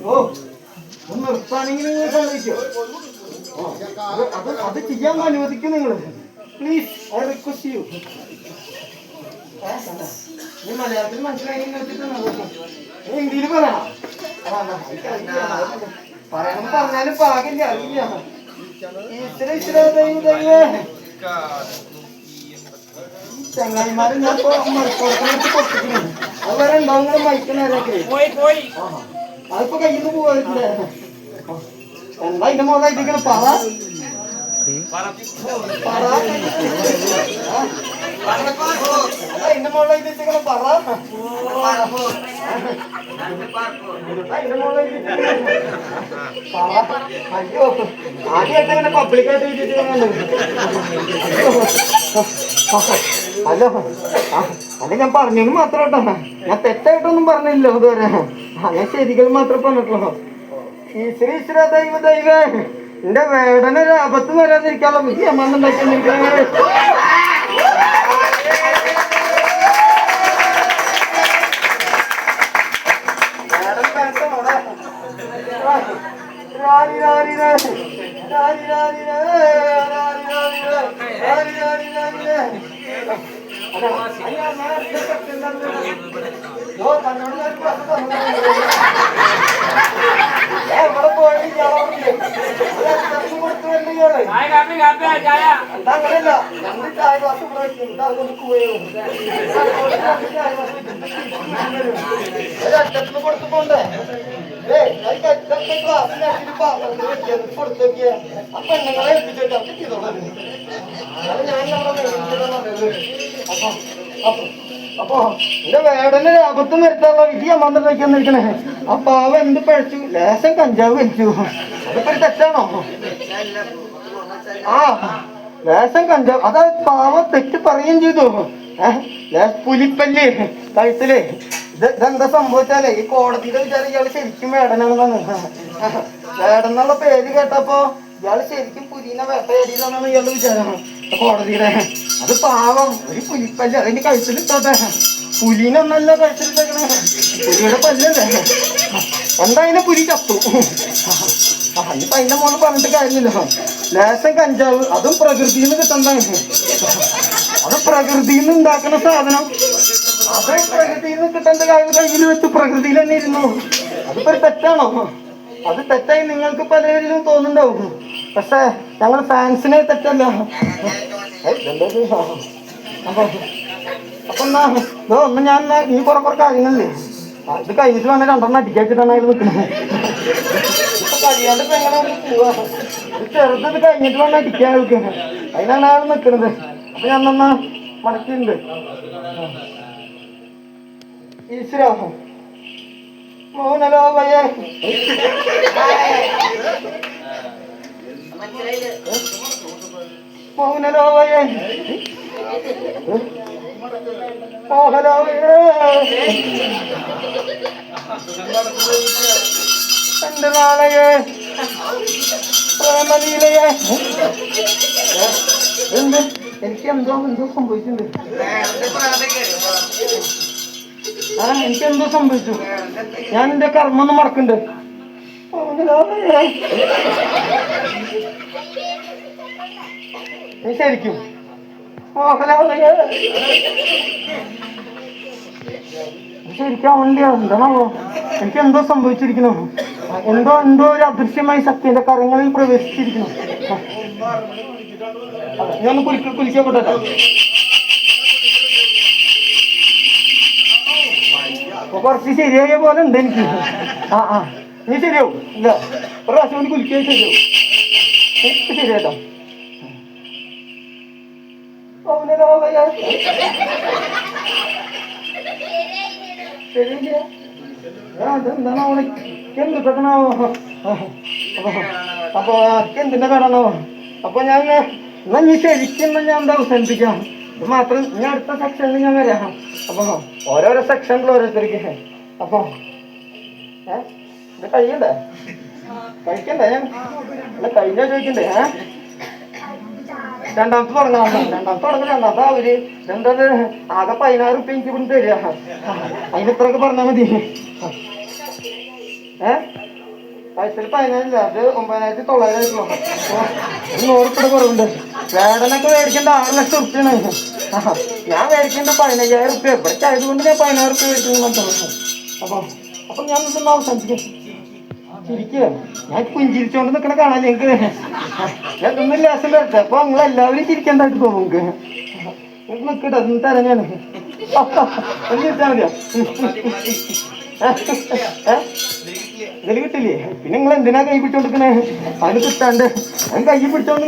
ഓ ഒന്ന് നിർത്താണെങ്കിൽ നിങ്ങൾ സമ്മതിക്കോ അത് അത് ചെയ്യാൻ അനുവദിക്കും നിങ്ങൾ പ്ലീസ് ഐ റിക്വസ്റ്റ് ചെയ്യൂ മലയാളത്തിൽ മനസ്സിലായി ഹിന്ദിയിൽ പറയണം പറയണം പറഞ്ഞാലും പാകില്ല അറിയില്ല. ഇത്ര ഇത്ര ചങ്ങായിമാരെ ഞാൻ മറക്കോടത്തിനടുത്ത് പൊട്ടിക്കുന്നു. അത് വേറെ ഉണ്ടാവും പോയി. കയ്യിൽ അയ്യോ ഹലോ ആ, ഞാൻ പറഞ്ഞു മാത്രം കേട്ടോ. ഞാൻ തെറ്റായിട്ടൊന്നും പറഞ്ഞില്ല ഇതുവരെ. പല ശരികൾ മാത്രം പറഞ്ഞിട്ടുള്ളൂ ഈശ്വര ദൈവ ദൈവ എന്റെ വേടന ലാഭത്ത് ആപത്ത് ഈ അമ്മന്നുണ്ടാക്കുന്നുണ്ട് ഞാൻ രണ്ട് ചായ ഗ്ലാസ് ഇവിടെ വെച്ചിട്ടുണ്ട് അത് കൊടുക്കുകയോ രണ്ട് ചായ ഗ്ലാസ് കൊടുത്തു പോണ്ടേ ക്ലാസ്സിലാക്കിട്ട് അപ്പൊ എന്റെ വേടന് ലാഭത്തും വരുത്താനുള്ള വിധി അമ്മാന്റെ വെക്കുന്നിരിക്കണേ അപ്പൊ അവ എന്ത് പഴച്ചു ലേശം കഞ്ചാവ് വലിച്ചു അതിപ്പോ ഒരു തെറ്റാണോ ആ ലേശം കഞ്ചാവ് അതായത് പാവ തെറ്റ് പറയുകയും ചെയ്തു ഏഹ് കഴുത്തിൽ ഇതെന്താ സംഭവിച്ചാലേ? ഈ കോടതിയുടെ വിചാരം ഇയാൾ ശരിക്കും വേടനാണെന്നാണ് വേടന്നുള്ള പേര് കേട്ടപ്പോ ഇയാൾ ശരിക്കും പുലിനെ വേട്ടയാടിയതാണെന്നാണ് ഇയാൾ വിചാരം. കോടതിയുടെ അത് പാവം. ഒരു പുലിപ്പല്ല്. അതിന്റെ കഴുത്തിലിട്ടോട്ടെ പുലിനൊന്നല്ല കഴുത്തിലിട്ടേക്കണേ. പുലിയുടെ പല്ലല്ലേ? എന്തായാലും പുലി ചത്തു? ഇനിയിപ്പോ അതിന്റെ മോൾ പറഞ്ഞിട്ട് കാര്യമില്ല. ലേശം കഞ്ചാവ്. അതും പ്രകൃതിയിൽ നിന്ന് കിട്ടണ്ടാണ് അത് പ്രകൃതിയിൽ നിന്ന് ഉണ്ടാക്കുന്ന സാധനം. അത് പ്രകൃതിയിൽ നിന്ന് കിട്ടേണ്ട കാര്യം കയ്യിൽ വെച്ച് പ്രകൃതിയിൽ തന്നെ ഇരുന്നു. അതിപ്പോ ഒരു തെറ്റാണോ? അത് തെറ്റായി നിങ്ങൾക്ക് പലരിലും തോന്നുന്നുണ്ടാവും. പക്ഷേ ഞങ്ങൾ ഫാൻസിനെ തെറ്റല്ല? അപ്പൊ അപ്പൊ എന്നാ ഒന്ന് ഞാൻ ഈ കുറെ കുറെ കാര്യങ്ങളില്ലേ? ഇത് കഴിഞ്ഞിട്ട് വേണം രണ്ടെണ്ണം അടിക്കാച്ചിട്ടാണ് അതിൽ നിൽക്കുന്നത്. ഇപ്പൊ കഴിയാണ്ട് ഇപ്പൊ എങ്ങനെ പോവാ? ചെറുത് കഴിഞ്ഞിട്ട് വേണം അടിക്കാൻ നിൽക്കുന്നത്. അതിനാണ് അയാൾ നിൽക്കുന്നത്. അപ്പൊ ഞാൻ എന്നാ മടക്കിയിട്ടുണ്ട്. israfu wa huna la baba yake wa huna la baba yake wa huna la baba yake கண்டனாலயே പ്രേമലീലയെ എന്ത് എനിക്ക് എന്തോ എന്തോ സംഭവിച്ചിട്ടുണ്ട് ആ എനിക്ക് എന്തോ സംഭവിച്ചു. ഞാൻ എന്റെ കർമ്മം ഒന്നും മറക്കണ്ട്. നീ ശരിക്കും. ശരിക്കും അവന്റെ എന്താണാവോ? എനിക്ക് എന്തോ സംഭവിച്ചിരിക്കുന്നു. എന്തോ എന്തോ ഒരു അദൃശ്യമായി ശക്തിന്റെ കരങ്ങളിൽ പ്രവേശിച്ചിരിക്കുന്നു. ഞാൻ കുലിക്കാൻ കുലിക്ക കുലിക്കപ്പെട്ടോ കുറച്ച് ശരിയായ പോലെ ഉണ്ട് എനിക്ക്. ആ ആ. നീ ശരിയാവും. ഇല്ല. ഒരു പ്രാവശ്യം കൂടി കുലിക്കാൻ ശരിയാവും. ശരിയാട്ടോ. ശരിയില്ല ആ. അതെന്താണോ എന്തിട്ടണോ അപ്പൊ എന്തിന്റെ കടണോ അപ്പൊ ഞാൻ എന്നാ നീ ശരിക്കും ഞാൻ എന്താ അവസാനിപ്പിക്കാം? മാത്രം ഞാൻ അടുത്ത സെക്ഷനിൽ ഞാൻ വരാം. അപ്പൊ ഓരോരോ സെക്ഷനിൽ ഓരോരുത്തർക്ക്. അപ്പൊ ഇത് കഴിയണ്ടേ? കഴിക്കണ്ടേ? ഞാൻ കഴിഞ്ഞ ചോദിക്കണ്ടേ ഏ? രണ്ടാമത്തെ തുടങ്ങാം രണ്ടാമത്തെ തുടങ്ങാം രണ്ടാമത്തെ അവർ എന്തത് ആകെ പതിനാറ് ഉപ്പ എനിക്ക് ഇവിടെ തരിക. അതിന് ഇത്രയൊക്കെ പറഞ്ഞാൽ മതി. ഏ? പൈസ പതിനായിരം അത് ഒമ്പതിനായിരത്തി തൊള്ളായിരമായിട്ടുള്ളൂ ഒരു നൂറുപ്പിടെ കുറവുണ്ട്. വേടനൊക്കെ മേടിക്കേണ്ട ആറ് ലക്ഷം റുപ്യാണ് ഞാൻ മേടിക്കേണ്ട പതിനയ്യായിരം റുപ്യ ഇവിടേക്ക് ആയതുകൊണ്ട് ഞാൻ പതിനായിരം റുപ്യ മേടിക്കുന്നു പറഞ്ഞു അപ്പം അപ്പം ഞാൻ ഇതൊന്ന് അവസാനിപ്പിക്കാം. ഞാൻ പുഞ്ചിരിച്ചോണ്ട് നിൽക്കണ കാണാൻ എനിക്ക് ഞാൻ ഇതൊന്നും ലേശം വരട്ടെ അപ്പൊ നിങ്ങൾ എല്ലാവരും ചിരിക്കേണ്ടതായിട്ട് തോന്നും നിങ്ങൾക്ക് നിങ്ങൾക്ക് നിൽക്കട്ടെ ഒന്ന് തരാം ഞാൻ ഒന്ന് ചിരിച്ചാൽ മതിയോ? ഇതിൽ കിട്ടില്ലേ? പിന്നെ നിങ്ങൾ എന്തിനാ കൈ പിടിച്ചോണ്ടിരിക്കണേ അത് കിട്ടാണ്ട്. അത് കൈ പിടിച്ചോണ്ട്